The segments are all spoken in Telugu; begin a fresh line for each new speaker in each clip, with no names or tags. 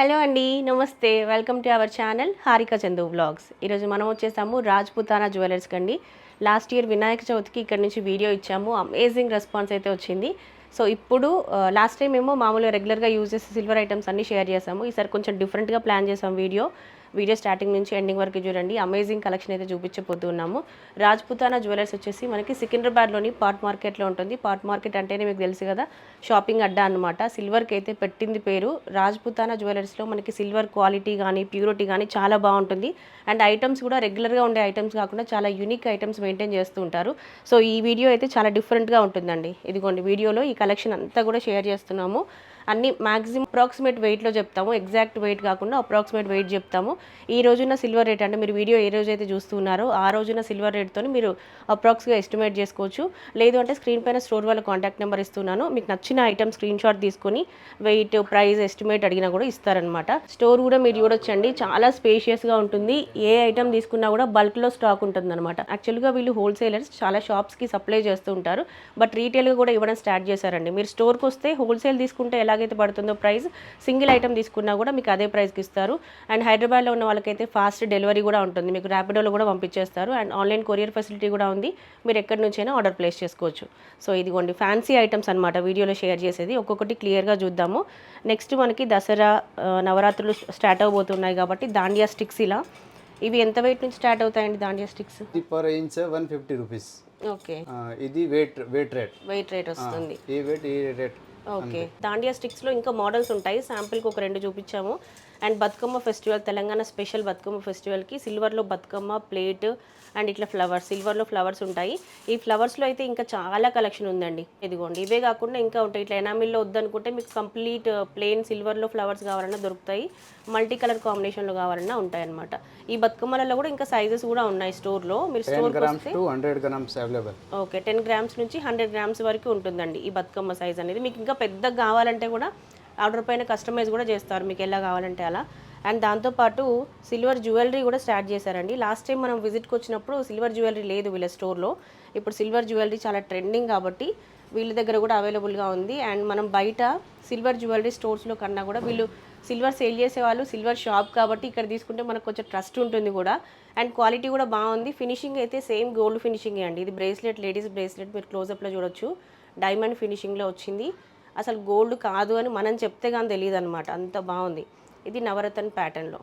హలో అండి నమస్తే. Welcome to our channel Harika Chandu vlogs. ఈరోజు మనం వచ్చేసాము రాజ్పుతానా జ్యువెలర్స్కి అండి లాస్ట్ ఇయర్ వినాయక చవితికి ఇక్కడ నుంచి వీడియో ఇచ్చాము. అమేజింగ్ రెస్పాన్స్ అయితే వచ్చింది. సో ఇప్పుడు లాస్ట్ టైం ఏమో మామూలుగా రెగ్యులర్గా యూజ్ చేసే సిల్వర్ ఐటమ్స్ అన్నీ షేర్ చేసాము. ఈసారి కొంచెం డిఫరెంట్గా ప్లాన్ చేసాం వీడియో. వీడియో స్టార్టింగ్ నుంచి ఎండింగ్ వరకు చూడండి. అమేజింగ్ కలెక్షన్ అయితే చూపించబోతున్నాము. రాజ్పుతానా జ్యువెలర్స్ వచ్చేసి మనకి సికింద్రాబాద్లోని పాట్ మార్కెట్లో ఉంటుంది. పాట్ మార్కెట్ అంటేనే మీకు తెలుసు కదా షాపింగ్ అడ్డా అనమాట సిల్వర్కి అయితే పెట్టింది పేరు. రాజ్పుతానా జ్యువెలర్స్లో మనకి సిల్వర్ క్వాలిటీ కానీ ప్యూరిటీ కానీ చాలా బాగుంటుంది. అండ్ ఐటమ్స్ కూడా రెగ్యులర్గా ఉండే ఐటమ్స్ కాకుండా చాలా యూనిక్ ఐటమ్స్ మెయింటైన్ చేస్తూ ఉంటారు. సో ఈ వీడియో అయితే చాలా డిఫరెంట్గా ఉంటుందండి. ఇదిగోండి వీడియోలో ఈ కలెక్షన్ అంతా కూడా షేర్ చేస్తున్నాము. అన్ని మ్యాక్సిమం అప్రాక్సిమేట్ వెయిట్లో చెప్తాము. ఎగ్జాక్ట్ వెయిట్ కాకుండా అప్రాక్సిమేట్ వెయిట్ చెప్తాము. ఈ రోజున సిల్వర్ రేట్ అంటే మీరు వీడియో ఏ రోజైతే చూస్తున్నారో ఆ రోజున సిల్వర్ రేట్తో మీరు అప్రాక్స్గా ఎస్టిమేట్ చేసుకోవచ్చు. లేదు అంటే స్క్రీన్ పైన స్టోర్ వాళ్ళ కాంటాక్ట్ నెంబర్ ఇస్తున్నాను. మీకు నచ్చిన ఐటమ్ స్క్రీన్ షాట్ తీసుకొని వెయిట్ ప్రైస్ ఎస్టిమేట్ అడిగినా కూడా ఇస్తారనమాట స్టోర్ కూడా మీరు చూడొచ్చండి. చాలా స్పేషియస్గా ఉంటుంది. ఏ ఐటమ్ తీసుకున్నా కూడా బల్క్లో స్టాక్ ఉంటుంది అనమాట యాక్చువల్గా వీళ్ళు హోల్సేలర్స్ చాలా షాప్స్కి సప్లై చేస్తూ ఉంటారు. బట్ రీటైల్గా కూడా ఇవ్వడం స్టార్ట్ చేశారండి. మీరు స్టోర్కి వస్తే హోల్సేల్ తీసుకుంటే ఎలాగైతే పడుతుందో ప్రైస్ సింగిల్ ఐటమ్ తీసుకున్నా కూడా మీకు అదే ప్రైస్కి ఇస్తారు. అండ్ హైదరాబాద్లో ఉన్న వాళ్ళకైతే ఫాస్ట్ డెలివరీ కూడా ఉంటుంది. మీకు ర్యాపిడోలో కూడా పంపించేస్తారు. అండ్ ఆన్లైన్ కొరియర్ ఫెసిలిటీ కూడా ఉంది. మీరు ఎక్కడి నుంచైనా ఆర్డర్ ప్లేస్ చేసుకోవచ్చు. సో ఇదిగోండి ఫ్యాన్సీ ఐటమ్స్ అనమాట వీడియోలో షేర్ చేసేది. ఒక్కొక్కటి క్లియర్గా చూద్దాము. నెక్స్ట్ మనకి దసరా నవరాత్రులు స్టార్ట్ అవబోతున్నాయి కాబట్టి దాండియా స్టిక్స్ ఇలా. ఇవి ఎంత వెయిట్ నుంచి స్టార్ట్ అవుతాయండి దాండియా స్టిక్స్?
ఇది per inch one fifty rupees.
Okay.
ఇది weight weight rate.
Weight rate వస్తుంది.
ఈ వెయిట్ ఈ రేట్.
ఓకే. దాండియా స్టిక్స్లో ఇంకా మోడల్స్ ఉంటాయి. శాంపిల్కి ఒక రెండు చూపించాము. And Bathukamma festival Telangana special Bathukamma ఫెస్టివల్కి సిల్వర్లో బతుకమ్మ ప్లేట్ అండ్ ఇట్లా ఫ్లవర్స్ సిల్వర్లో ఫ్లవర్స్ ఉంటాయి. ఈ ఫ్లవర్స్లో అయితే ఇంకా చాలా కలెక్షన్ ఉందండి. ఇదిగోండి ఇవే కాకుండా ఇంకా ఉంటాయి. ఇట్లా ఎనామిల్లో వద్దనుకుంటే మీకు కంప్లీట్ ప్లెయిన్ సిల్వర్లో ఫ్లవర్స్ కావాలన్నా దొరుకుతాయి. మల్టీ కలర్ కాంబినేషన్లో కావాలన్నా ఉంటాయి అనమాట ఈ బతుకమ్మలలో కూడా ఇంకా సైజెస్ కూడా ఉన్నాయి స్టోర్లో. మీరు స్టోర్ ఓకే టెన్ గ్రామ్స్ నుంచి హండ్రెడ్ గ్రామ్స్ వరకు ఉంటుందండి ఈ బతుకమ్మ సైజ్ అనేది. మీకు ఇంకా పెద్దగా కావాలంటే కూడా ఆర్డర్ పైన కస్టమైజ్ కూడా చేస్తారు. మీకు ఎలా కావాలంటే అలా. అండ్ దాంతోపాటు సిల్వర్ జ్యువెలరీ కూడా స్టార్ట్ చేశారండి. లాస్ట్ టైం మనం విజిట్కి వచ్చినప్పుడు సిల్వర్ జ్యువెలరీ లేదు వీళ్ళ స్టోర్లో ఇప్పుడు సిల్వర్ జ్యువెలరీ చాలా ట్రెండింగ్ కాబట్టి వీళ్ళ దగ్గర కూడా అవైలబుల్గా ఉంది. అండ్ మనం బయట సిల్వర్ జ్యువెలరీ స్టోర్స్లో కన్నా కూడా వీళ్ళు సిల్వర్ సేల్ చేసే వాళ్ళు సిల్వర్ షాప్ కాబట్టి ఇక్కడ తీసుకుంటే మనకు కొంచెం ట్రస్ట్ ఉంటుంది కూడా. అండ్ క్వాలిటీ కూడా బాగుంది. ఫినిషింగ్ అయితే సేమ్ గోల్డ్ ఫినిషింగ్ అండి. ఇది బ్రేస్లెట్ లేడీస్ బ్రేస్లెట్ మీరు క్లోజప్లో చూడొచ్చు. డైమండ్ ఫినిషింగ్లో వచ్చింది. అసలు గోల్డ్ కాదు అని మనం చెప్తే కానీ తెలియదు అనమాట అంత బాగుంది. ఇది నవరత్న ప్యాటర్న్లో.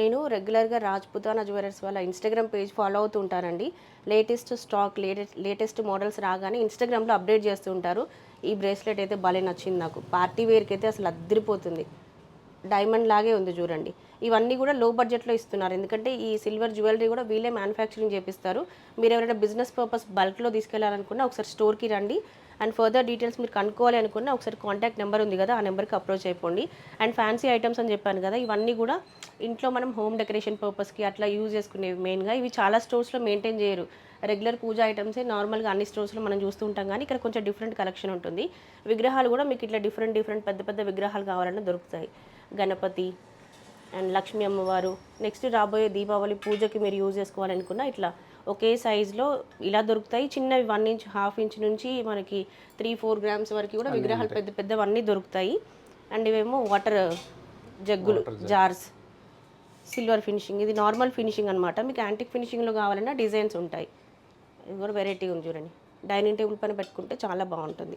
నేను రెగ్యులర్గా రాజ్పుతానా జ్యువెలర్స్ వాళ్ళ ఇన్స్టాగ్రామ్ పేజ్ ఫాలో అవుతూ ఉంటానండి latest stock latest latest models రాగానే ఇన్స్టాగ్రామ్లో అప్డేట్ చేస్తూ ఉంటారు. ఈ బ్రేస్లెట్ అయితే భలే నచ్చింది నాకు. పార్టీ వేర్కి అయితే అసలు అద్దరిపోతుంది. డైమండ్ లాగే ఉంది చూడండి. ఇవన్నీ కూడా లో బడ్జెట్లో ఇస్తున్నారు. ఎందుకంటే ఈ సిల్వర్ జ్యువెలరీ కూడా వీళ్ళే మ్యానుఫ్యాక్చరింగ్ చేపిస్తారు. మీరు ఎవరైనా బిజినెస్ పర్పస్ బల్క్లో తీసుకెళ్ళాలనుకున్నా ఒకసారి స్టోర్కి రండి. అండ్ ఫర్దర్ డీటెయిల్స్ మీరు కనుక్కోవాలి అనుకున్నా ఒకసారి కాంటాక్ట్ నెంబర్ ఉంది కదా ఆ నెంబర్కి అప్రోచ్ అయిపోండి. అండ్ ఫ్యాన్సీ ఐటమ్స్ అని చెప్పాను కదా ఇవన్నీ కూడా ఇంట్లో మనం హోమ్ డెకరేషన్ పర్పస్కి అట్లా యూజ్ చేసుకునేవి మెయిన్గా ఇవి చాలా స్టోర్స్లో మెయింటైన్ చేయరు. రెగ్యులర్ పూజ ఐటమ్సే నార్మల్గా అన్ని స్టోర్స్లో మనం చూస్తూ ఉంటాం కానీ ఇక్కడ కొంచెం డిఫరెంట్ కలెక్షన్ ఉంటుంది. విగ్రహాలు కూడా మీకు ఇట్లా డిఫరెంట్ డిఫరెంట్ పెద్ద పెద్ద విగ్రహాలు కావాలన్నా దొరుకుతాయి. గణపతి అండ్ లక్ష్మీ అమ్మవారు. నెక్స్ట్ రాబోయే దీపావళి పూజకి మీరు యూజ్ చేసుకోవాలనుకున్నా ఇట్లా ఒకే సైజులో ఇలా దొరుకుతాయి. చిన్నవి వన్ ఇంచ్ హాఫ్ ఇంచ్ నుంచి మనకి త్రీ ఫోర్ గ్రామ్స్ వరకు కూడా విగ్రహాలు పెద్ద పెద్దవన్నీ దొరుకుతాయి. అండ్ ఇవేమో వాటర్ జగ్గులు జార్స్ సిల్వర్ ఫినిషింగ్. ఇది నార్మల్ ఫినిషింగ్ అనమాట మీకు యాంటిక్ ఫినిషింగ్లో కావాలన్నా డిజైన్స్ ఉంటాయి. ఇది కూడా వెరైటీ ఉంది చూడండి. డైనింగ్ టేబుల్ పైన పెట్టుకుంటే చాలా బాగుంటుంది.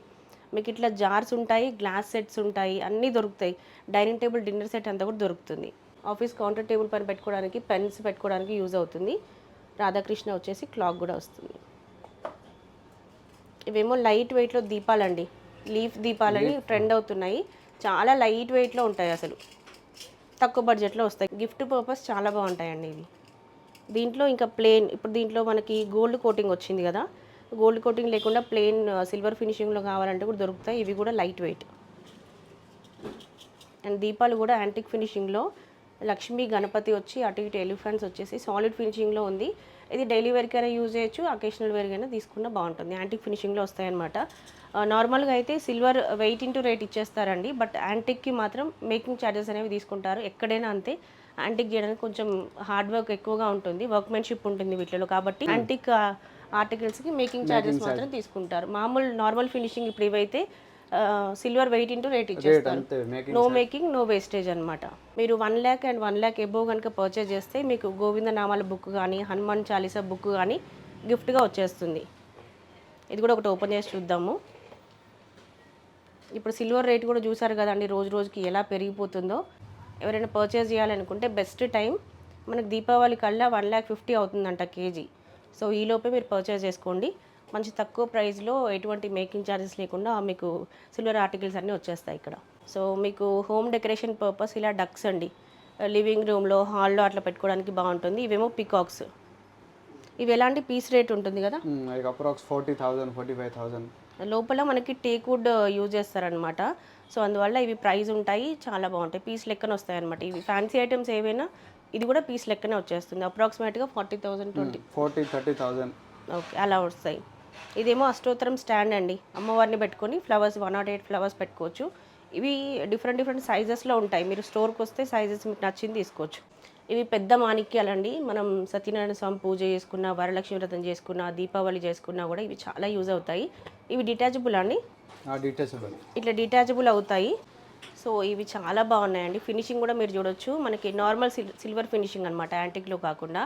మీకు ఇట్లా జార్స్ ఉంటాయి గ్లాస్ సెట్స్ ఉంటాయి అన్నీ దొరుకుతాయి. డైనింగ్ టేబుల్ డిన్నర్ సెట్ అంతా కూడా దొరుకుతుంది. ఆఫీస్ కౌంటర్ టేబుల్ పైన పెట్టుకోవడానికి పెన్స్ పెట్టుకోవడానికి యూజ్ అవుతుంది. రాధాకృష్ణ వచ్చేసి క్లాక్ కూడా వస్తుంది. ఇవేమో లైట్ వెయిట్లో దీపాలండి. లీఫ్ దీపాలని ట్రెండ్ అవుతున్నాయి. చాలా లైట్ వెయిట్లో ఉంటాయి అసలు. తక్కువ బడ్జెట్లో వస్తాయి. గిఫ్ట్ పర్పస్ చాలా బాగుంటాయండి ఇవి. దీంట్లో ఇంకా ప్లేన్ ఇప్పుడు దీంట్లో మనకి గోల్డ్ కోటింగ్ వచ్చింది కదా. గోల్డ్ కోటింగ్ లేకుండా ప్లేన్ సిల్వర్ ఫినిషింగ్లో కావాలంటే కూడా దొరుకుతాయి. ఇవి కూడా లైట్ వెయిట్. అండ్ దీపాలు కూడా యాంటిక్ ఫినిషింగ్లో లక్ష్మీ గణపతి వచ్చి అటు ఇటు ఎలిఫెంట్స్ వచ్చేసి సాలిడ్ ఫినిషింగ్లో ఉంది. ఇది డైలీ వేర్కైనా యూజ్ చేయొచ్చు అకేషనల్ వేర్కైనా తీసుకున్నా బాగుంటుంది. యాంటిక్ ఫినిషింగ్లో వస్తాయన్నమాట. నార్మల్గా అయితే సిల్వర్ వెయిట్ ఇంటూ రేట్ ఇచ్చేస్తారండి. బట్ యాంటిక్కి మాత్రం మేకింగ్ ఛార్జెస్ అనేవి తీసుకుంటారు. ఎక్కడైనా అంతే. యాంటిక్ చేయడానికి కొంచెం హార్డ్ వర్క్ ఎక్కువగా ఉంటుంది. వర్క్మెన్షిప్ ఉంటుంది వీటిలో. కాబట్టి యాంటిక్ ఆర్టికల్స్కి మేకింగ్ ఛార్జెస్ మాత్రం తీసుకుంటారు. మామూలు నార్మల్ ఫినిషింగ్ ఇప్పుడు ఇవైతే సిల్వర్ వెయిట్ ఇంటూ రేట్ ఇచ్చేస్తారు. నో మేకింగ్ నో వేస్టేజ్ అనమాట మీరు one lakh and one lakh above కనుక పర్చేజ్ చేస్తే మీకు గోవింద నామాల బుక్ కానీ హనుమాన్ చాలీసా బుక్ కానీ గిఫ్ట్గా వచ్చేస్తుంది. ఇది కూడా ఒకటి ఓపెన్ చేసి చూద్దాము. ఇప్పుడు సిల్వర్ రేట్ కూడా చూసారు కదండి రోజు రోజుకి ఎలా పెరిగిపోతుందో. ఎవరైనా పర్చేజ్ చేయాలనుకుంటే బెస్ట్ టైం మనకు దీపావళి కల్లా వన్ ల్యాక్ ఫిఫ్టీ అవుతుందంట కేజీ. సో ఈలోపే మీరు పర్చేజ్ చేసుకోండి. మంచి తక్కువ ప్రైస్లో ఎటువంటి మేకింగ్ ఛార్జెస్ లేకుండా మీకు సిల్వర్ ఆర్టికల్స్ అన్నీ వచ్చేస్తాయి ఇక్కడ. సో మీకు హోమ్ డెకరేషన్ పర్పస్ ఇలా డక్స్ అండి. లివింగ్ రూమ్లో హాల్లో అట్లా పెట్టుకోవడానికి బాగుంటుంది. ఇవేమో పికాక్స్. ఇవి ఎలాంటి పీస్ రేట్ ఉంటుంది కదా?
Approx forty thousand forty five thousand
లోపల మనకి టేక్ వుడ్ యూజ్ చేస్తారనమాట సో అందువల్ల ఇవి ప్రైస్ ఉంటాయి చాలా బాగుంటాయి. పీస్ లెక్కన వస్తాయి అనమాట ఇవి ఫ్యాన్సీ ఐటమ్స్ ఏవైనా ఇది కూడా పీస్ లెక్కనే వచ్చేస్తుంది. అప్రాక్సిమేట్గా forty thousand twenty.
Forty thirty thousand
okay అలా వస్తాయి. ఇదేమో అష్టోత్తరం స్టాండ్ అండి. అమ్మవారిని పెట్టుకొని flowers one nought eight flowers పెట్టుకోవచ్చు. ఇవి డిఫరెంట్ డిఫరెంట్ సైజెస్లో ఉంటాయి. మీరు స్టోర్కి వస్తే సైజెస్ మీకు నచ్చింది తీసుకోవచ్చు. ఇవి పెద్ద మాణిక్యాలండి. మనం సత్యనారాయణ స్వామి పూజ చేసుకున్న వరలక్ష్మి వ్రతం చేసుకున్న దీపావళి చేసుకున్నా కూడా ఇవి చాలా యూజ్ అవుతాయి. ఇవి డిటాచబుల్ అండి? ఇట్లా డిటాచబుల్ అవుతాయి. సో ఇవి చాలా బాగున్నాయండి. ఫినిషింగ్ కూడా మీరు చూడొచ్చు. మనకి నార్మల్ సిల్ సిల్వర్ ఫినిషింగ్ అనమాట యాంటిక్లో కాకుండా.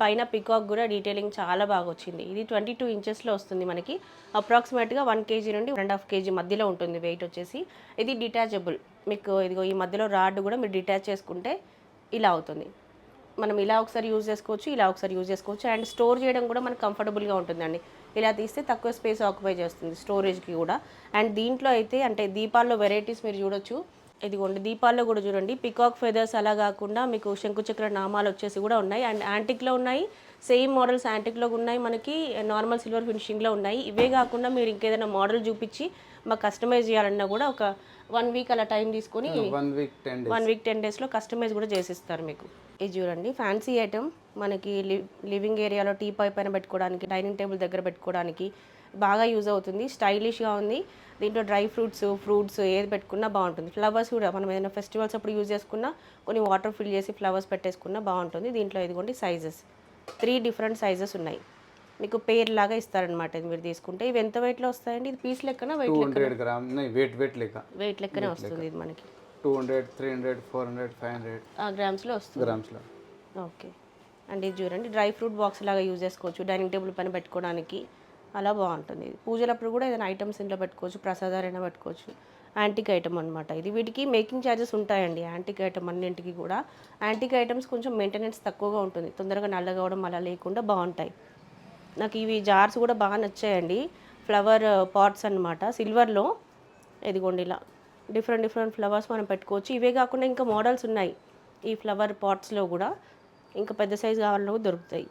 పైన పికాక్ కూడా డీటెయిలింగ్ చాలా బాగా వచ్చింది ఇది ట్వంటీ టూ ఇంచెస్లో వస్తుంది మనకి. అప్రాక్సిమేట్గా వన్ కేజీ నుండి వన్ అండ్ హాఫ్ కేజీ మధ్యలో ఉంటుంది వెయిట్ వచ్చేసి. ఇది డిటాచబుల్ మీకు ఇదిగో ఈ మధ్యలో రాడ్ కూడా మీరు డిటాచ్ చేసుకుంటే ఇలా అవుతుంది. మనం ఇలా ఒకసారి యూజ్ చేసుకోవచ్చు ఇలా ఒకసారి యూజ్ చేసుకోవచ్చు. అండ్ స్టోర్ చేయడం కూడా మనకు కంఫర్టబుల్గా ఉంటుందండి. ఇలా తీస్తే తక్కువ స్పేస్ ఆక్యుపై చేస్తుంది స్టోరేజ్కి కూడా. అండ్ దీంట్లో అయితే అంటే దీపాల్లో వెరైటీస్ మీరు చూడొచ్చు. ఇదిగోండి దీపాల్లో కూడా చూడండి. పికాక్ ఫెదర్స్ అలా కాకుండా మీకు శంకుచక్ర నామాలు వచ్చేసి కూడా ఉన్నాయి. అండ్ యాంటిక్లో ఉన్నాయి. సేమ్ మోడల్స్ యాంటిక్లో ఉన్నాయి మనకి. నార్మల్ సిల్వర్ ఫినిషింగ్లో ఉన్నాయి. ఇవే కాకుండా మీరు ఇంకేదైనా మోడల్ చూపించి మాకు కస్టమైజ్ చేయాలన్నా కూడా ఒక వన్ వీక్ అలా టైం తీసుకొని
one week ten days
one week ten డేస్లో కస్టమైజ్ కూడా చేసిస్తారు మీకు. ఇది చూడండి ఫ్యాన్సీ ఐటమ్ మనకి లివింగ్ ఏరియాలో టీ పై పైన పెట్టుకోవడానికి డైనింగ్ టేబుల్ దగ్గర పెట్టుకోవడానికి బాగా యూజ్ అవుతుంది. స్టైలిష్గా ఉంది. దీంట్లో డ్రై ఫ్రూట్స్ ఫ్రూట్స్ ఏది పెట్టుకున్నా బాగుంటుంది. ఫ్లవర్స్ కూడా మనం ఏదైనా ఫెస్టివల్స్ అప్పుడు యూజ్ చేసుకున్నా కొన్ని వాటర్ ఫిల్ చేసి ఫ్లవర్స్ పెట్టేసుకున్నా బాగుంటుంది. దీంట్లో ఇదిగోండి సైజెస్. త్రీ డిఫరెంట్ సైజెస్ ఉన్నాయి. మీకు పేర్ లాగా ఇస్తారనమాట ఇది మీరు తీసుకుంటే. ఇవి ఎంత వెయిట్లో వస్తాయండి? ఇది పీస్ లెక్కన వెయిట్
గ్రామ్ వెయిట్ వెయిట్ లెక్క.
వెయిట్ లెక్కనే వస్తుంది ఇది మనకి.
Two hundred three hundred four hundred five hundred
గ్రామ్స్లో వస్తుంది.
గ్రామ్స్లో
ఓకే అండ్ ఇది చూడండి డ్రై ఫ్రూట్ బాక్స్ లాగా యూజ్ చేసుకోవచ్చు. డైనింగ్ టేబుల్ పైన పెట్టుకోవడానికి. అలా బాగుంటుంది. ఇది పూజలప్పుడు కూడా ఏదైనా ఐటమ్స్ ఇంట్లో పెట్టుకోవచ్చు ప్రసాదాలైనా పెట్టుకోవచ్చు. యాంటిక్ ఐటమ్ అనమాట ఇది వీటికి మేకింగ్ ఛార్జెస్ ఉంటాయండి. యాంటిక్ ఐటమ్ అన్నింటికి కూడా. యాంటిక్ ఐటమ్స్ కొంచెం మెయింటెనెన్స్ తక్కువగా ఉంటుంది. తొందరగా నల్లగవడం అలా లేకుండా బాగుంటాయి. నాకు ఇవి జార్స్ కూడా బాగా నచ్చాయండి. ఫ్లవర్ పాట్స్ uh, అన్నమాట. సిల్వర్లో ఇదిగోండి ఇలా. డిఫరెంట్ డిఫరెంట్ ఫ్లవర్స్ మనం పెట్టుకోవచ్చు. ఇవే కాకుండా ఇంకా మోడల్స్ ఉన్నాయి. ఈ ఫ్లవర్ పాట్స్లో కూడా. ఇంకా పెద్ద సైజు కావాలన్నా దొరుకుతాయి.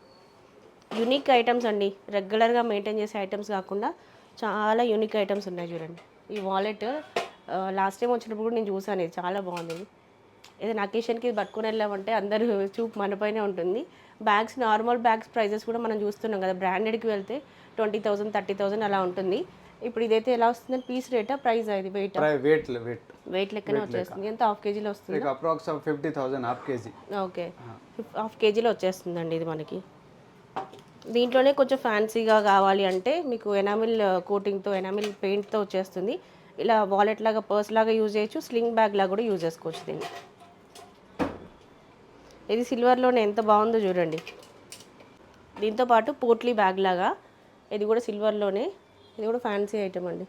యునిక్ ఐటమ్స్ అండి. రెగ్యులర్గా మెయింటైన్ చేసే ఐటమ్స్ కాకుండా చాలా యూనిక్ ఐటమ్స్ ఉన్నాయి చూడండి. ఈ వాలెట్ లాస్ట్ టైం వచ్చినప్పుడు కూడా నేను చూసాను ఇది చాలా బాగుంది. ఏదైనా అకేషన్కి ఇది పట్టుకొని వెళ్ళామంటే అందరూ చూపు మనపైనే ఉంటుంది. బ్యాగ్స్ నార్మల్ బ్యాగ్స్ ప్రైజెస్ కూడా మనం చూస్తున్నాం కదా బ్రాండెడ్కి వెళ్తే ట్వంటీ థౌసండ్ థర్టీ థౌసండ్ అలా ఉంటుంది. ఇప్పుడు ఇదైతే ఎలా వస్తుంది పీస్ రేటా ప్రైస్ ఇది వెయిట్
వెయిట్ వెయిట్
వెయిట్ లెక్కనే వచ్చేస్తుంది. ఎంత హాఫ్ కేజీలో వస్తుంది?
Approx fifty thousand half KG.
Okay. Half కేజీలో వచ్చేస్తుందండి ఇది మనకి. దీంట్లోనే కొంచెం ఫ్యాన్సీగా కావాలి అంటే మీకు ఎనామిల్ uh, కోటింగ్తో ఎనామిల్ పెయింట్తో వచ్చేస్తుంది. ఇలా వాలెట్ లాగా పర్స్ లాగా యూజ్ చేయొచ్చు స్లింగ్ బ్యాగ్ లాగా కూడా యూజ్ చేసుకోవచ్చు దీన్ని. ఇది సిల్వర్లోనే ఎంత బాగుందో చూడండి. దీంతో పాటు పోట్లీ బ్యాగ్ లాగా ఇది కూడా సిల్వర్లోనే ఇది కూడా ఫ్యాన్సీ ఐటమ్ అండి.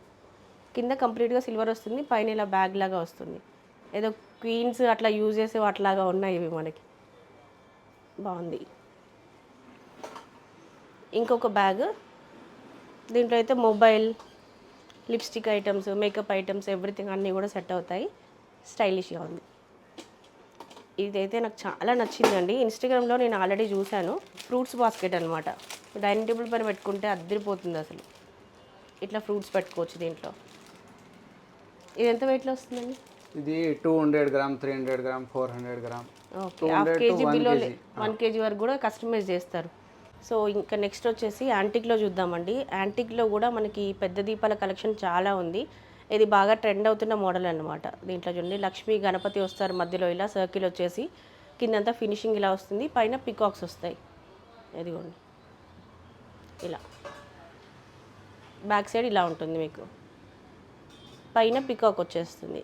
కింద కంప్లీట్గా సిల్వర్ వస్తుంది పైన ఇలా బ్యాగ్ లాగా వస్తుంది. ఏదో క్వీన్స్ అట్లా యూజ్ చేసే వాటిలాగా ఉన్నాయి ఇవి మనకి. బాగుంది. ఇంకొక బ్యాగ్. దీంట్లో అయితే mobile lipstick items makeup items everything అన్నీ కూడా సెట్ అవుతాయి. స్టైలిష్గా ఉంది. ఇదైతే నాకు చాలా నచ్చిందండి. ఇన్స్టాగ్రామ్లో నేను ఆల్రెడీ చూశాను. ఫ్రూట్స్ బాస్కెట్ అనమాట డైనింగ్ టేబుల్ పైన పెట్టుకుంటే అద్దరిపోతుంది అసలు. ఇట్లా ఫ్రూట్స్ పెట్టుకోవచ్చు దీంట్లో. ఇది ఎంత వెయిట్లో వస్తుందండి?
ఇది two hundred gram three hundred gram four hundred gram.
Okay. Half KG below one KG వరకు కూడా కస్టమైజ్ చేస్తారు. సో ఇంకా నెక్స్ట్ వచ్చేసి యాంటిక్లో చూద్దామండి. యాంటిక్లో కూడా మనకి పెద్ద దీపాల కలెక్షన్ చాలా ఉంది. ఇది బాగా ట్రెండ్ అవుతున్న మోడల్ అనమాట దీంట్లో చూడండి లక్ష్మీ గణపతి వస్తారు మధ్యలో ఇలా సర్కిల్ వచ్చేసి. కిందంతా ఫినిషింగ్ ఇలా వస్తుంది. పైన పికాక్స్ వస్తాయి. ఇదిగోండి. ఇలా. బ్యాక్ సైడ్ ఇలా ఉంటుంది మీకు. పైన పికాక్ వచ్చేస్తుంది.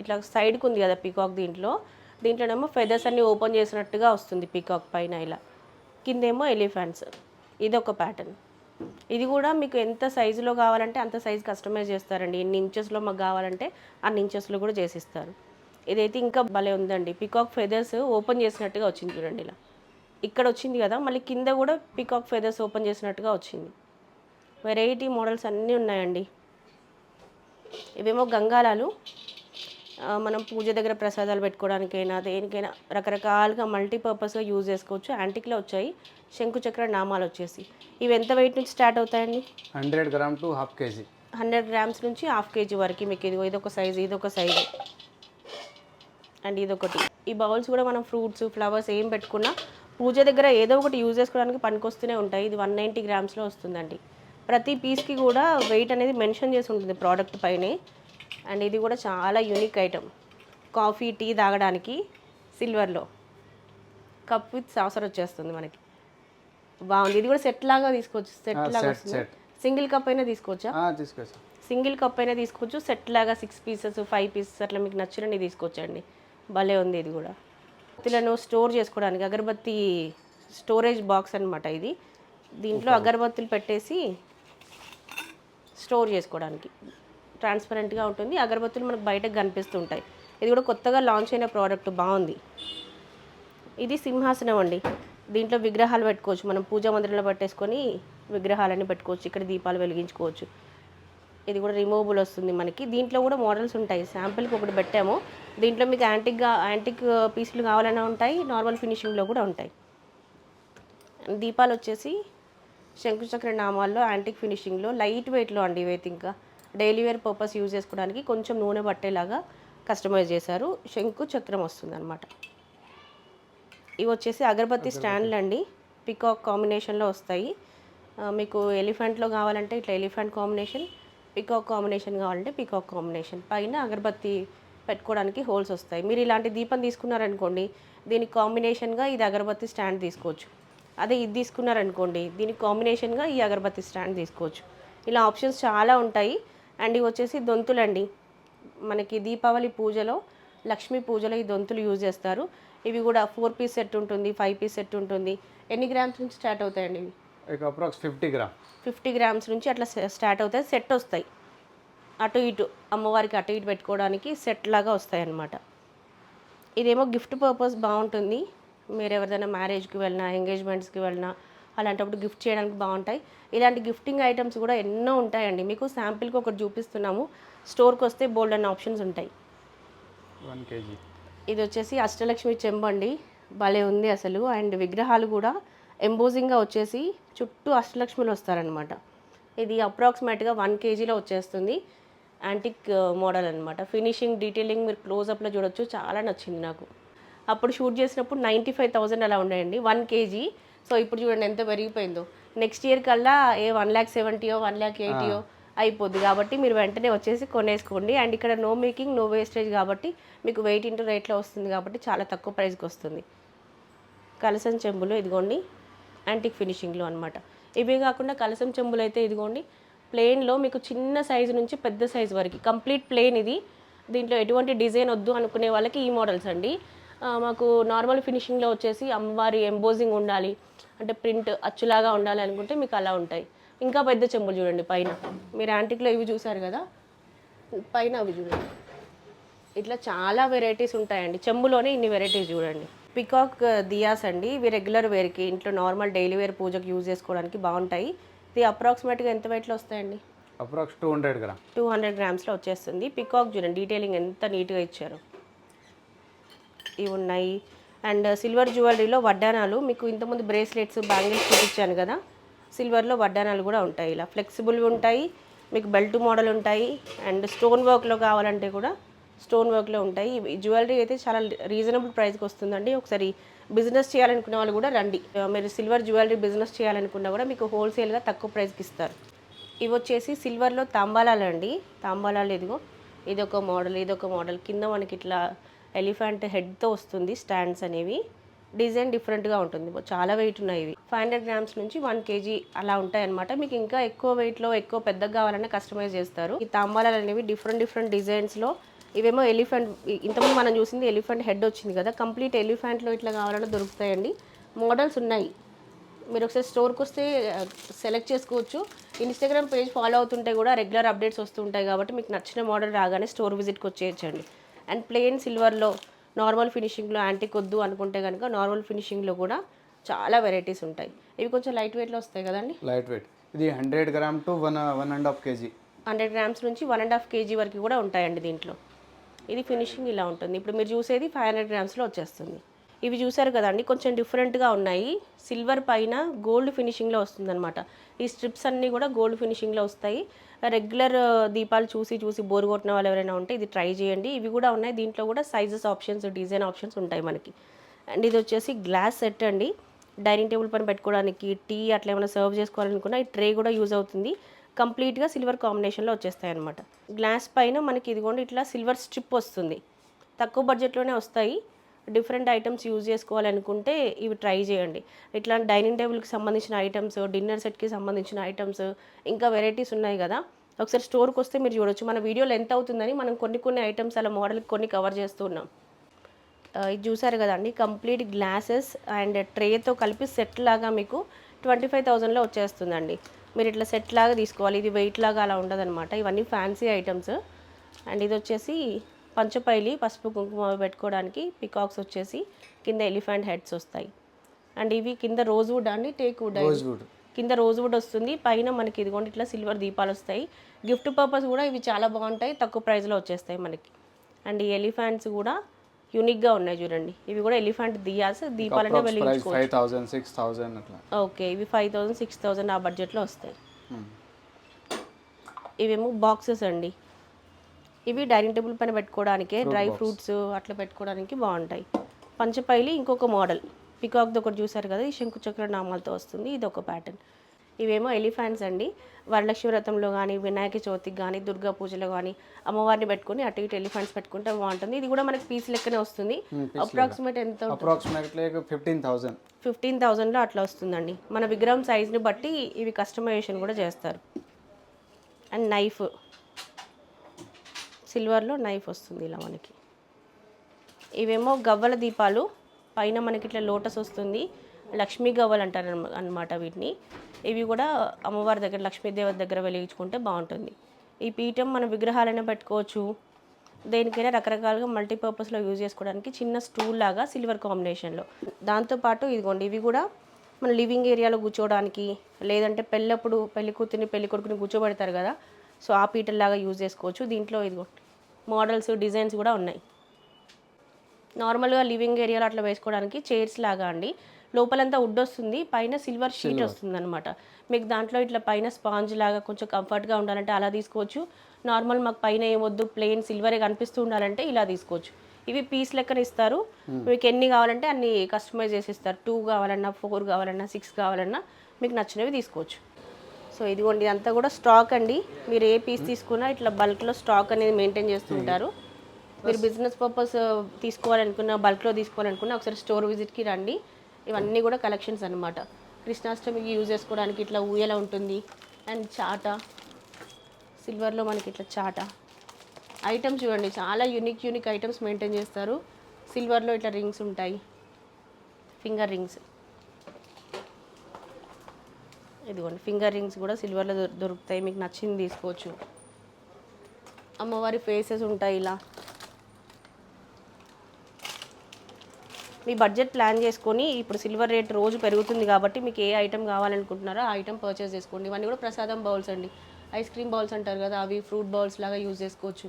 ఇట్లా సైడ్కి ఉంది కదా పికాక్ దీంట్లో. దీంట్లోనేమో ఫెదర్స్ అన్ని ఓపెన్ చేసినట్టుగా వస్తుంది పికాక్ పైన ఇలా. కిందేమో ఎలిఫెంట్స్. ఇది ఒక ప్యాటర్న్. ఇది కూడా మీకు ఎంత సైజులో కావాలంటే అంత సైజ్ కస్టమైజ్ చేస్తారండి. ఎన్ని ఇంచెస్లో మాకు కావాలంటే అన్ని ఇంచెస్లో కూడా చేసిస్తారు. ఇదైతే ఇంకా భలే ఉందండి. పికాక్ ఫెదర్స్ ఓపెన్ చేసినట్టుగా వచ్చింది చూడండి ఇలా. ఇక్కడ వచ్చింది కదా మళ్ళీ కింద కూడా పికాక్ ఫెదర్స్ ఓపెన్ చేసినట్టుగా వచ్చింది. వెరైటీ మోడల్స్ అన్నీ ఉన్నాయండి. ఇవేమో గంగాలాలు మనం పూజ దగ్గర ప్రసాదాలు పెట్టుకోవడానికైనా దేనికైనా రకరకాలుగా మల్టీపర్పస్గా యూజ్ చేసుకోవచ్చు. యాంటిక్లో వచ్చాయి. శంకుచక్ర నామాలు వచ్చేసి. ఇవి ఎంత వెయిట్ నుంచి స్టార్ట్ అవుతాయండి?
Hundred gram to half KG.
Hundred grams నుంచి హాఫ్ కేజీ వరకు మీకు ఇది ఇదొక సైజు ఇదొక సైజు అండ్ ఇదొకటి. ఈ బౌల్స్ కూడా మనం ఫ్రూట్స్ ఫ్లవర్స్ ఏం పెట్టుకున్నా పూజ దగ్గర ఏదో ఒకటి యూజ్ చేసుకోవడానికి పనికొస్తూనే ఉంటాయి. ఇది వన్ నైంటీ గ్రామ్స్లో వస్తుందండి. ప్రతి పీస్కి కూడా వెయిట్ అనేది మెన్షన్ చేసి ఉంటుంది ప్రోడక్ట్ పైనే. అండ్ ఇది కూడా చాలా యూనిక్ ఐటమ్ కాఫీ టీ తాగడానికి సిల్వర్లో కప్ విత్ సాసర్ వచ్చేస్తుంది మనకి. బాగుంది. ఇది కూడా సెట్ లాగా తీసుకోవచ్చు. సెట్ లాగా. సింగిల్ కప్ అయినా తీసుకోవచ్చా? సింగిల్ కప్ అయినా తీసుకోవచ్చు. సెట్ లాగా సిక్స్ పీసెస్ ఫైవ్ పీసెస్ అట్లా మీకు నచ్చినవి తీసుకోవచ్చండి. భలే ఉంది ఇది కూడా. అగరబత్తులను స్టోర్ చేసుకోవడానికి అగరబత్తి స్టోరేజ్ బాక్స్ అన్నమాట ఇది. దీంట్లో అగరబత్తులు పెట్టేసి స్టోర్ చేసుకోవడానికి. ట్రాన్స్పరెంట్గా ఉంటుంది. అగరబత్తులు మనకు బయటకు కనిపిస్తుంటాయి. ఇది కూడా కొత్తగా లాంచ్ అయిన ప్రోడక్ట్. బాగుంది. ఇది సింహాసనం అండి. దీంట్లో విగ్రహాలు పెట్టుకోవచ్చు. మనం పూజా మందిరంలో పెట్టేసుకొని విగ్రహాలన్నీ పెట్టుకోవచ్చు. ఇక్కడ దీపాలు వెలిగించుకోవచ్చు. ఇది కూడా రిమూవబుల్ వస్తుంది మనకి. దీంట్లో కూడా మోడల్స్ ఉంటాయి. శాంపిల్కి ఒకటి పెట్టాము. దీంట్లో మీకు యాంటిక్గా యాంటిక్ పీసులు కావాలన్నా ఉంటాయి. నార్మల్ ఫినిషింగ్లో కూడా ఉంటాయి. దీపాలు వచ్చేసి శంకుచక్ర నామాల్లో యాంటిక్ ఫినిషింగ్లో లైట్ వెయిట్లో అండి ఇవైతే ఇంకా. డైలీ వేర్ పర్పస్ యూజ్ చేసుకోవడానికి కొంచెం నూనె పట్టేలాగా కస్టమైజ్ చేశారు. శంకు చక్రం వస్తుంది అనమాట ఇవి వచ్చేసి అగరబత్తి స్టాండ్లు అండి. పికాక్ కాంబినేషన్లో వస్తాయి. మీకు ఎలిఫెంట్లో కావాలంటే ఇట్లా ఎలిఫెంట్ కాంబినేషన్ పికాక్ కాంబినేషన్ కావాలంటే పికాక్ కాంబినేషన్. పైన అగరబత్తి పెట్టుకోవడానికి హోల్స్ వస్తాయి. మీరు ఇలాంటి దీపం తీసుకున్నారనుకోండి దీనికి కాంబినేషన్గా ఇది అగరబత్తి స్టాండ్ తీసుకోవచ్చు. అదే ఇది తీసుకున్నారనుకోండి దీనికి కాంబినేషన్గా ఈ అగరబత్తి స్టాండ్ తీసుకోవచ్చు. ఇలా ఆప్షన్స్ చాలా ఉంటాయి. అండ్ ఇవి వచ్చేసి దొంతులండి. మనకి దీపావళి పూజలో లక్ష్మీ పూజలో ఈ దొంతులు యూజ్ చేస్తారు. ఇవి కూడా ఫోర్ పీస్ సెట్ ఉంటుంది ఫైవ్ పీస్ సెట్ ఉంటుంది. ఎన్ని గ్రామ్స్ నుంచి స్టార్ట్ అవుతాయండి ఇవి?
Approx fifty gram.
Fifty grams నుంచి అట్లా సె- స్టార్ట్ అవుతాయి సెట్ వస్తాయి. అటు ఇటు అమ్మవారికి అటు ఇటు పెట్టుకోవడానికి సెట్ లాగా వస్తాయి అన్నమాట ఇదేమో గిఫ్ట్ పర్పస్ బాగుంటుంది. మీరు ఎవరిదైనా మ్యారేజ్కి వెళ్ళినా ఎంగేజ్మెంట్స్కి వెళ్ళినా అలాంటప్పుడు గిఫ్ట్ చేయడానికి బాగుంటాయి. ఇలాంటి గిఫ్టింగ్ ఐటమ్స్ కూడా ఎన్నో ఉంటాయండి. మీకు శాంపిల్కి ఒకటి చూపిస్తున్నాము. స్టోర్కి వస్తే బోల్డ్ అన్న ఆప్షన్స్ ఉంటాయి.
One KG.
ఇది వచ్చేసి అష్టలక్ష్మి చెంబు అండి. భలే ఉంది అసలు. అండ్ విగ్రహాలు కూడా ఎంబోజింగ్గా వచ్చేసి చుట్టూ అష్టలక్ష్మిలు వస్తారనమాట ఇది అప్రాక్సిమేట్గా వన్ కేజీలో వచ్చేస్తుంది. యాంటిక్ మోడల్ అనమాట ఫినిషింగ్ డీటెయిలింగ్ మీరు క్లోజప్లో చూడొచ్చు. చాలా నచ్చింది నాకు. అప్పుడు షూట్ చేసినప్పుడు నైంటీ ఫైవ్ థౌజండ్ అలా ఉన్నాయండి వన్ కేజీ. సో ఇప్పుడు చూడండి ఎంత పెరిగిపోయిందో. నెక్స్ట్ ఇయర్ కల్లా ఏ వన్ ల్యాక్ సెవెంటీయో వన్ ల్యాక్ ఎయిటీయో అయిపోద్ది కాబట్టి మీరు వెంటనే వచ్చేసి కొనేసుకోండి. అండ్ ఇక్కడ నో మేకింగ్ నో వేస్టేజ్ కాబట్టి మీకు వెయిట్ ఇంటూ రేట్లో వస్తుంది కాబట్టి చాలా తక్కువ ప్రైస్కి వస్తుంది. కలసం చెంబులు ఇదిగోండి యాంటిక్ ఫినిషింగ్లో అనమాట ఇవే కాకుండా కలసం చెంబులు అయితే ఇదిగోండి ప్లెయిన్లో మీకు చిన్న సైజు నుంచి పెద్ద సైజు వరకు కంప్లీట్ ప్లెయిన్ ఇది. దీంట్లో ఎటువంటి డిజైన్ వద్దు అనుకునే వాళ్ళకి ఈ మోడల్స్ అండి. మాకు నార్మల్ ఫినిషింగ్లో వచ్చేసి అమ్మవారి ఎంబోజింగ్ ఉండాలి. అంటే ప్రింట్ అచ్చులాగా ఉండాలి అనుకుంటే మీకు అలా ఉంటాయి. ఇంకా పెద్ద చెంబులు చూడండి పైన. మీరు యాంటిక్లో ఇవి చూసారు కదా? పైన అవి చూడండి. ఇట్లా చాలా వెరైటీస్ ఉంటాయండి. చెంబులోనే ఇన్ని వెరైటీస్ చూడండి. పికాక్ దియాస్ అండి. ఇవి రెగ్యులర్ వేర్కి ఇంట్లో నార్మల్ డైలీ వేర్ పూజకి యూజ్ చేసుకోవడానికి బాగుంటాయి. ఇది అప్రాక్సిమేట్గా ఎంత వెయిట్లో వస్తాయండి?
Approx two hundred gram
two hundred గ్రామ్స్లో వచ్చేస్తుంది. పికాక్ చూడండి డీటెయిలింగ్ ఎంత నీట్గా ఇచ్చారు. ఇవి ఉన్నాయి. అండ్ సిల్వర్ జ్యువెలరీలో వడ్డానాలు మీకు ఇంతకుముందు బ్రేస్లెట్స్ బ్యాంగిల్స్ చూపించాను కదా సిల్వర్లో వడ్డానాలు కూడా ఉంటాయి. ఇలా ఫ్లెక్సిబుల్ ఉంటాయి మీకు బెల్ట్ మోడల్ ఉంటాయి అండ్ స్టోన్ వర్క్లో కావాలంటే కూడా స్టోన్ వర్క్లో ఉంటాయి. జ్యువెలరీ అయితే చాలా రీజనబుల్ ప్రైస్కి వస్తుందండి. ఒకసారి బిజినెస్ చేయాలనుకున్న వాళ్ళు కూడా రండి. మీరు సిల్వర్ జ్యువెలరీ బిజినెస్ చేయాలనుకున్నా కూడా మీకు హోల్సేల్గా తక్కువ ప్రైస్కి ఇస్తారు. ఇవి వచ్చేసి సిల్వర్లో తాంబాలాలు అండి. తాంబాలాలు ఇదిగో ఇదొక మోడల్ ఇదొక ఒక మోడల్ కింద మనకి ఇట్లా ఎలిఫెంట్ హెడ్తో వస్తుంది స్టాండ్స్ అనేవి. డిజైన్ డిఫరెంట్గా ఉంటుంది. చాలా వెయిట్ ఉన్నాయి ఇవి. ఫైవ్ హండ్రెడ్ గ్రామ్స్ నుంచి వన్ కేజీ అలా ఉంటాయి అనమాట మీకు ఇంకా ఎక్కువ వెయిట్లో ఎక్కువ పెద్దగా కావాలన్నా కస్టమైజ్ చేస్తారు. ఈ తాంబాలాలు అనేవి డిఫరెంట్ డిఫరెంట్ డిజైన్స్లో ఇవేమో ఎలిఫెంట్ ఇంతకుముందు మనం చూసింది ఎలిఫెంట్ హెడ్ వచ్చింది కదా. కంప్లీట్ ఎలిఫెంట్లో ఇట్లా కావాలన్నా దొరుకుతాయండి. మోడల్స్ ఉన్నాయి. మీరు ఒకసారి స్టోర్కి వస్తే సెలెక్ట్ చేసుకోవచ్చు. ఇన్స్టాగ్రామ్ పేజ్ ఫాలో అవుతుంటే కూడా రెగ్యులర్ అప్డేట్స్ వస్తుంటాయి కాబట్టి మీకు నచ్చిన మోడల్ రాగానే స్టోర్ విజిట్కి వచ్చేయచ్చండి. అండ్ ప్లెయిన్ సిల్వర్లో నార్మల్ ఫినిషింగ్లో యాంటిక్ వద్దు అనుకుంటే కనుక నార్మల్ ఫినిషింగ్లో కూడా చాలా వెరైటీస్ ఉంటాయి. ఇవి కొంచెం లైట్ వెయిట్లో వస్తాయి కదండి?
Light weight. ఇది hundred gram to one one and half KG.
Hundred grams నుంచి వన్ అండ్ హాఫ్ కేజీ వరకు కూడా ఉంటాయండి దీంట్లో. ఇది ఫినిషింగ్ ఇలా ఉంటుంది. ఇప్పుడు మీరు చూసేది ఫైవ్ హండ్రెడ్ గ్రామ్స్లో వచ్చేస్తుంది. ఇవి చూసారు కదండి కొంచెం డిఫరెంట్గా ఉన్నాయి. సిల్వర్ పైన గోల్డ్ ఫినిషింగ్లో వస్తుందన్నమాట. ఈ స్ట్రిప్స్ అన్నీ కూడా గోల్డ్ ఫినిషింగ్లో వస్తాయి. రెగ్యులర్ దీపాలు చూసి చూసి బోర్ కొట్టిన వాళ్ళు ఎవరైనా ఉంటే ఇది ట్రై చేయండి. ఇవి కూడా ఉన్నాయి. దీంట్లో కూడా సైజెస్ ఆప్షన్స్ డిజైన్ ఆప్షన్స్ ఉంటాయి మనకి. అండ్ ఇది వచ్చేసి గ్లాస్ సెట్ అండి. డైనింగ్ టేబుల్ పైన పెట్టుకోవడానికి టీ అట్లా ఏమైనా సర్వ్ చేసుకోవాలనుకున్నా ఈ ట్రే కూడా యూజ్ అవుతుంది. కంప్లీట్గా సిల్వర్ కాంబినేషన్లో వచ్చేస్తాయి అనమాట గ్లాస్ పైన మనకి ఇదిగోండి ఇట్లా సిల్వర్ స్ట్రిప్ వస్తుంది. తక్కువ బడ్జెట్లోనే వస్తాయి. డిఫరెంట్ ఐటమ్స్ యూజ్ చేసుకోవాలనుకుంటే ఇవి ట్రై చేయండి. ఇట్లా డైనింగ్ టేబుల్కి సంబంధించిన ఐటమ్స్ డిన్నర్ సెట్కి సంబంధించిన ఐటమ్స్ ఇంకా వెరైటీస్ ఉన్నాయి కదా. ఒకసారి స్టోర్కి వస్తే మీరు చూడొచ్చు. మన వీడియోలో ఎంత అవుతుందని మనం కొన్ని కొన్ని ఐటమ్స్ అలా మోడల్కి కొన్ని కవర్ చేస్తున్నాం ఇది చూసారు కదండి కంప్లీట్ గ్లాసెస్ అండ్ ట్రేతో కలిపి సెట్ లాగా మీకు ట్వంటీ ఫైవ్ థౌజండ్లో వచ్చేస్తుందండి. మీరు ఇట్లా సెట్ లాగా తీసుకోవాలి. ఇది వెయిట్ లాగా అలా ఉండదనమాట ఇవన్నీ ఫ్యాన్సీ ఐటమ్స్. అండ్ ఇది వచ్చేసి పంచపైలి పసుపు కుంకుమ పెట్టుకోవడానికి పికాక్స్ వచ్చేసి కింద ఎలిఫెంట్ హెడ్స్ వస్తాయి. అండ్ ఇవి కింద రోజ్ వుడ్ అండి టేక్ వుడ్ కింద రోజ్ వుడ్ వస్తుంది పైన మనకి ఇదిగోండి ఇట్లా సిల్వర్ దీపాలు వస్తాయి. గిఫ్ట్ పర్పస్ కూడా ఇవి చాలా బాగుంటాయి తక్కువ ప్రైస్లో వచ్చేస్తాయి మనకి. అండ్ ఈ ఎలిఫెంట్స్ కూడా యూనిక్గా ఉన్నాయి చూడండి. ఇవి కూడా ఎలిఫెంట్ దియాస్ దీపాలనే వెలిగించుకోవచ్చు. ఓకే ఇవి ఫైవ్ థౌసండ్ సిక్స్ థౌసండ్ ఆ బడ్జెట్లో వస్తాయి. ఇవేమో బాక్సెస్ అండి. ఇవి డైనింగ్ టేబుల్ పైన పెట్టుకోవడానికే డ్రై ఫ్రూట్స్ అట్లా పెట్టుకోవడానికి బాగుంటాయి. పంచపైలి ఇంకొక మోడల్. పికాక్ది ఒకటి చూసారు కదా ఈ శంకు చక్ర నామాలతో వస్తుంది ఇది ఒక ప్యాటర్న్ ఇవేమో ఎలిఫెంట్స్ అండి. వరలక్ష్మి వ్రతంలో కానీ వినాయక చవితికి కానీ దుర్గా పూజలో కానీ అమ్మవారిని పెట్టుకొని అటు ఇటు ఎలిఫెంట్స్ పెట్టుకుంటే బాగుంటుంది. ఇది కూడా మనకి పీస్ లెక్కనే వస్తుంది. అప్రాక్సిమేట్ ఎంత
అప్రాక్సిమేట్లీ ఫిఫ్టీన్ థౌసండ్
ఫిఫ్టీన్ థౌజండ్లో అట్లా వస్తుందండి. మన విగ్రహం సైజ్ని బట్టి ఇవి కస్టమైజేషన్ కూడా చేస్తారు. అండ్ నైఫ్ సిల్వర్లో నైఫ్ వస్తుంది ఇలా మనకి. ఇవేమో గవ్వల దీపాలు పైన మనకి ఇట్లా లోటస్ వస్తుంది లక్ష్మీ గవ్వలు అంటారు అనమాట వీటిని. ఇవి కూడా అమ్మవారి దగ్గర లక్ష్మీదేవి దగ్గర వెలిగించుకుంటే బాగుంటుంది. ఈ పీఠం మన విగ్రహాలైనా పెట్టుకోవచ్చు. దేనికైనా రకరకాలుగా మల్టీపర్పస్లో యూజ్ చేసుకోవడానికి చిన్న స్టూల్ లాగా సిల్వర్ కాంబినేషన్లో. దాంతోపాటు ఇదిగోండి ఇవి కూడా మన లివింగ్ ఏరియాలో కూర్చోవడానికి లేదంటే పెళ్ళప్పుడు పెళ్ళి కూతుర్ని పెళ్ళి కొడుకుని కూర్చోబెడతారు కదా సో ఆ పీటల్లాగా యూజ్ చేసుకోవచ్చు. దీంట్లో ఇదిగో మోడల్స్ డిజైన్స్ కూడా ఉన్నాయి. నార్మల్గా లివింగ్ ఏరియాలో అట్లా వేసుకోవడానికి చైర్స్ లాగా అండి. లోపలంతా వుడ్ వస్తుంది. పైన సిల్వర్ షీట్ వస్తుంది అనమాట మీకు దాంట్లో ఇట్లా పైన స్పాంజ్ లాగా కొంచెం కంఫర్ట్గా ఉండాలంటే అలా తీసుకోవచ్చు. నార్మల్ మాకు పైన ఏమొద్దు ప్లెయిన్ సిల్వరే కనిపిస్తూ ఉండాలంటే ఇలా తీసుకోవచ్చు. ఇవి పీస్ లెక్కన ఇస్తారు. మీకు ఎన్ని కావాలంటే అన్ని కస్టమైజ్ చేసి ఇస్తారు. టూ కావాలన్నా ఫోర్ కావాలన్నా సిక్స్ కావాలన్నా మీకు నచ్చినవి తీసుకోవచ్చు. సో ఇదిగోండి ఇదంతా కూడా స్టాక్ అండి. మీరు ఏ పీస్ తీసుకున్నా ఇట్లా బల్క్లో స్టాక్ అనేది మెయింటైన్ చేస్తుంటారు మీరు బిజినెస్ పర్పస్ తీసుకోవాలనుకున్న బల్క్లో తీసుకోవాలనుకున్న ఒకసారి స్టోర్ విజిట్కి రండి. ఇవన్నీ కూడా కలెక్షన్స్ అన్నమాట. కృష్ణాష్టమికి యూజ్ చేసుకోవడానికి ఇట్లా ఊయల ఉంటుంది. అండ్ చాట. సిల్వర్లో మనకి ఇట్లా చాట. ఐటమ్స్ చూడండి చాలా యూనిక్ యూనిక్ ఐటమ్స్ మెయింటైన్ చేస్తారు. సిల్వర్లో ఇట్లా రింగ్స్ ఉంటాయి. Finger rings. ఇదిగోండి ఫింగర్ రింగ్స్ కూడా సిల్వర్లో దొరుకుతాయి మీకు నచ్చింది తీసుకోవచ్చు. అమ్మవారి ఫేసెస్ ఉంటాయి ఇలా. మీ బడ్జెట్ ప్లాన్ చేసుకొని ఇప్పుడు సిల్వర్ రేట్ రోజు పెరుగుతుంది కాబట్టి మీకు ఏ ఐటెం కావాలనుకుంటున్నారో ఆ ఐటమ్ పర్చేస్ చేసుకోండి. ఇవన్నీ కూడా ప్రసాదం బౌల్స్ అండి. ఐస్ క్రీమ్ బౌల్స్ అంటారు కదా అవి ఫ్రూట్ బౌల్స్ లాగా యూజ్ చేసుకోవచ్చు.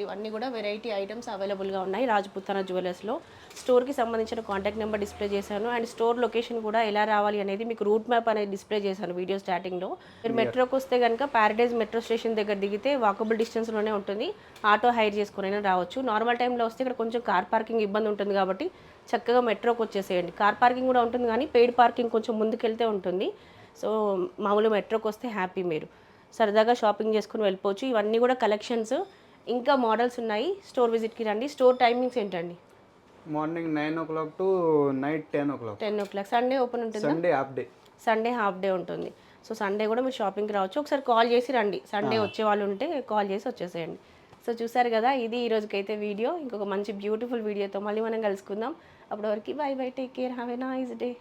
ఇవన్నీ కూడా వెరైటీ ఐటమ్స్ అవైలబుల్గా ఉన్నాయి. రాజపుతాన జ్యువెలర్స్లో. స్టోర్కి సంబంధించిన కాంటాక్ట్ నెంబర్ డిస్ప్లే చేశాను. అండ్ స్టోర్ లొకేషన్ కూడా ఎలా రావాలి అనేది మీకు రూట్ మ్యాప్ అనేది డిస్ప్లే చేశాను వీడియో స్టార్టింగ్లో. మీరు మెట్రోకి వస్తే కనుక ప్యారడైజ్ మెట్రో స్టేషన్ దగ్గర దిగితే వాకబుల్ డిస్టెన్స్లోనే ఉంటుంది. ఆటో హైర్ చేసుకుని రావచ్చు. నార్మల్ టైంలో వస్తే ఇక్కడ కొంచెం కార్ పార్కింగ్ ఇబ్బంది ఉంటుంది కాబట్టి చక్కగా మెట్రోకి వచ్చేసేయండి. కార్ పార్కింగ్ కూడా ఉంటుంది కానీ పెయిడ్ పార్కింగ్ కొంచెం ముందుకెళ్తే ఉంటుంది. సో మామూలు మెట్రోకి వస్తే హ్యాపీ మీరు. సరదాగా షాపింగ్ చేసుకుని వెళ్ళిపోవచ్చు. ఇవన్నీ కూడా కలెక్షన్స్ ఇంకా మోడల్స్ ఉన్నాయి. స్టోర్ విజిట్కి రండి. స్టోర్ టైమింగ్స్ ఏంటండి?
Morning nine o'clock to night ten o'clock
ten o'clock Sunday open ఉంటుందా?
Sunday half day
Sunday half day ఉంటుంది. సో సండే కూడా మీరు షాపింగ్కి రావచ్చు. ఒకసారి కాల్ చేసి రండి. సండే వచ్చే వాళ్ళు ఉంటే కాల్ చేసి వచ్చేసేయండి. సో చూసారు కదా ఇది ఈ రోజుకైతే వీడియో ఇంకొక మంచి బ్యూటిఫుల్ వీడియోతో మళ్ళీ మనం కలుసుకుందాం. అప్పటి వరకు bye bye take care have a nice day